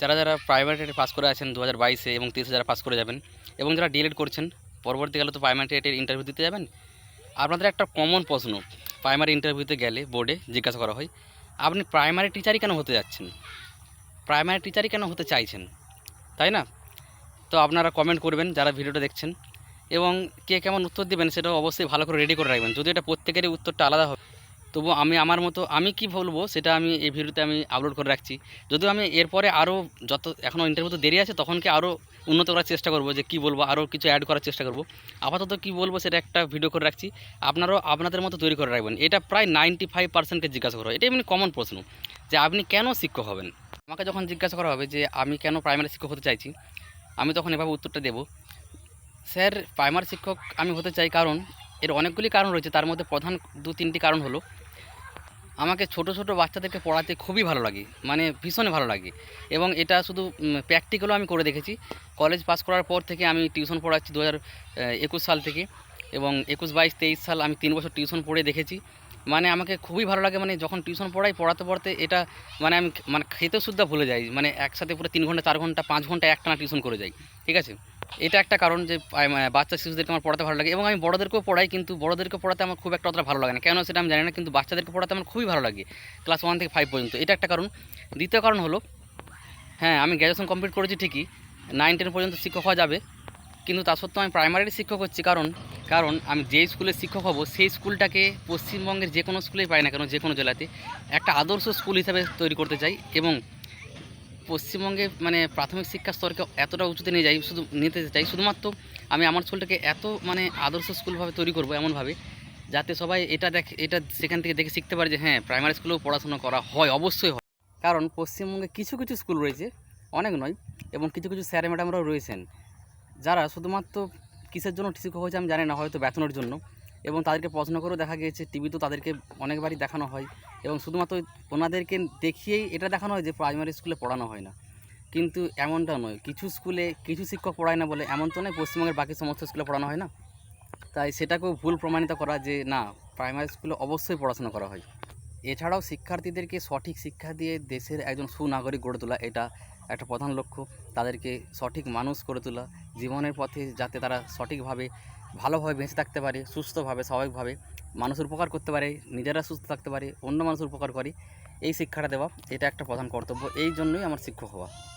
যারা যারা primary pass করে আছেন দু হাজার বাইশে এবং তেইশে যারা পাস করে যাবেন এবং যারা ডিএলএড করছেন, পরবর্তীকালে তো প্রাইমারি টেটের ইন্টারভিউ দিতে যাবেন। আপনাদের একটা কমন প্রশ্ন প্রাইমারি ইন্টারভিউতে গেলে বোর্ডে জিজ্ঞাসা করা হয়, আপনি প্রাইমারি টিচারই কেন হতে যাচ্ছেন? প্রাইমারি টিচারই কেন হতে চাইছেন? তাই না? তো আপনারা কমেন্ট করবেন, যারা ভিডিওটা দেখছেন। এবং কে কেমন উত্তর দেবেন, সেটাও অবশ্যই ভালো করে রেডি করে রাখবেন। যদি এটা প্রত্যেকেরই উত্তরটা আলাদা হবে। তবু আমি আমার মতো, আমি কি বলব সেটা আমি এই ভিডিওতে আমি আপলোড করে রাখছি। যদিও আমি এরপরে আরও যত এখনও ইন্টারভিউ তো দেরি আছে, তখনকে আরও উন্নত করার চেষ্টা করব যে কি বলব আরও কিছু অ্যাড করার চেষ্টা করব। আপাতত কি বলব সেটা একটা ভিডিও করে রাখছি। আপনারাও আপনাদের মতো তৈরি করে রাখবেন। এটা প্রায় নাইনটি ফাইভ পার্সেন্টকে জিজ্ঞাসা করা হয়। এটা এমনি কমন প্রশ্ন যে আপনি কেন শিক্ষক হবেন? আমাকে যখন জিজ্ঞাসা করা হবে যে আমি কেন প্রাইমারি শিক্ষক হতে চাইছি, আমি তখন এভাবে উত্তরটা দেবো। স্যার প্রাইমারি শিক্ষক আমি হতে চাই কারণ, এর অনেকগুলি কারণ রয়েছে। তার মধ্যে প্রধান দু তিনটি কারণ হলো আমাকে ছোট ছোট বাচ্চাদেরকে পড়াতে খুবই ভালো লাগে মানে ভীষণ ভালো লাগে। এবং এটা শুধু প্র্যাকটিক্যালও আমি করে দেখেছি। কলেজ পাস করার পর থেকে আমি টিউশন পড়াচ্ছি দু একুশ সাল থেকে। এবং একুশ, বাইশ, তেইশ সাল আমি তিন বছর টিউশন পড়ে দেখেছি। মানে আমাকে খুবই ভালো লাগে মানে যখন টিউশন পড়াই, পড়াতে পড়াতে এটা মানে আমি মানে খেতেও শুদ্ধা ভুলে যাই। মানে একসাথে পুরো তিন ঘণ্টা, চার ঘণ্টা, পাঁচ ঘণ্টা একটানা টিউশন করে যাই। ঠিক আছে? এটা একটা কারণ যে মানে বাচ্চা শিশুদেরকে আমার পড়াতে ভালো লাগে এবং আমি বড়োদেরকেও পড়াই, কিন্তু বড়োদেরকে পড়াতে আমার খুব একটা অতটা ভালো লাগে না। কেন সেটা আমি জানি না, কিন্তু বাচ্চাদেরকে পড়াতে আমার খুবই ভালো লাগে, ক্লাস ওয়ান থেকে ফাইভ পর্যন্ত। এটা একটা কারণ। দ্বিতীয় কারণ হলো হ্যাঁ আমি গ্র্যাজুয়েশন কমপ্লিট করেছি ঠিকই নাইন টেন পর্যন্ত শিক্ষক হওয়া যাবে, কিন্তু তা সত্ত্বেও আমি প্রাইমারির শিক্ষক হচ্ছি। কারণ কারণ আমি যেই স্কুলে শিক্ষক হব, সেই স্কুলটাকে পশ্চিমবঙ্গের যে কোনো স্কুলেই পাই না কেন, যে কোনো জেলাতে, একটা আদর্শ স্কুল হিসাবে তৈরি করতে চাই এবং পশ্চিমবঙ্গে মানে প্রাথমিক শিক্ষা স্তরকে এতটা উঁচুতে নিয়ে যাই, শুধু নিতে চাই, শুধুমাত্র আমি আমার স্কুলটাকে এত মানে আদর্শ স্কুলভাবে তৈরি করব এমনভাবে, যাতে সবাই এটা দেখ, এটা সেখান থেকে দেখে শিখতে পারে যে হ্যাঁ প্রাইমারি স্কুলেও পড়াশোনা করা হয়, অবশ্যই হয়। কারণ পশ্চিমবঙ্গে কিছু কিছু স্কুল রয়েছে, অনেক নয়, এবং কিছু কিছু স্যার ম্যাডামরাও রয়েছেন, যারা শুধুমাত্র কিসের জন্য শিক্ষক হয়েছে আমি জানি না, হয়তো বেতনের জন্য, এবং তাদেরকে পড়াশোনা করেও দেখা গিয়েছে টিভিতেও তাদেরকে অনেকবারই দেখানো হয় এবং শুধুমাত্র ওনাদেরকে দেখিয়েই এটা দেখানো হয় যে প্রাইমারি স্কুলে পড়ানো হয় না। কিন্তু এমনটা নয়, কিছু স্কুলে কিছু শিক্ষক পড়ায় না বলে এমন তো নয়, পশ্চিমবঙ্গের বাকি সমস্ত স্কুলে পড়ানো হয় না। তাই সেটাকেও ভুল প্রমাণিত করা যে না, প্রাইমারি স্কুলে অবশ্যই পড়াশোনা করা হয়। এছাড়াও শিক্ষার্থীদেরকে সঠিক শিক্ষা দিয়ে দেশের একজন সুনাগরিক গড়ে তোলা এটা একটা প্রধান লক্ষ্য। তাদেরকে সঠিক মানুষ করে তোলা, জীবনের পথে যাতে তারা সঠিকভাবে, ভালোভাবে বেঁচে থাকতে পারে, সুস্থভাবে, স্বাভাবিকভাবে। মানুষের উপকার করতে পারে, নিজেরা সুস্থ থাকতে পারে, অন্য মানুষের উপকার করে। এই শিক্ষাটা দেওয়া, এটা একটা প্রধান কর্তব্য। এই জন্যই আমার শিক্ষক হওয়া।